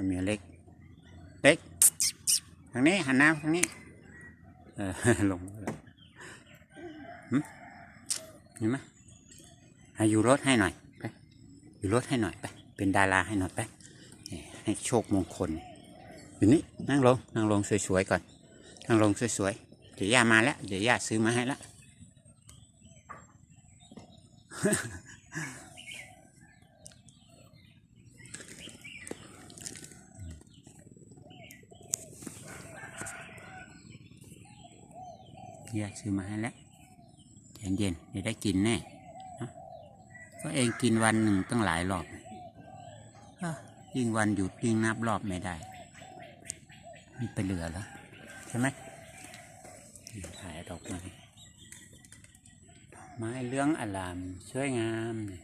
จะมีเล็ก เล็ก ทางนี้หันหน้าทางนี้ เออลงเห็นไหมให้อยู่รถให้หน่อยไปอยู่รถให้หน่อยไป เป็นดาราให้หน่อยไป ให้โชคมงคลอยู่นี่นั่งลง นั่งลงสวยๆก่อน นั่งลงสวยๆ เดี๋ยวย่ามาแล้ว เดี๋ยวย่าซื้อมาให้แล้ว ย่าซื้อมาให้แล้วเย็นเย็นๆเดี๋ยวได้กินแน่ก็เองกินวันหนึ่งตั้งหลายรอบอยิ่งวันหยุดยิ่งนับรอบไม่ได้มันไปเหลือแล้วใช่ไหมถ่ายดอกไม้ดอกไม้เรื่องอลามสวยงามเนี่ย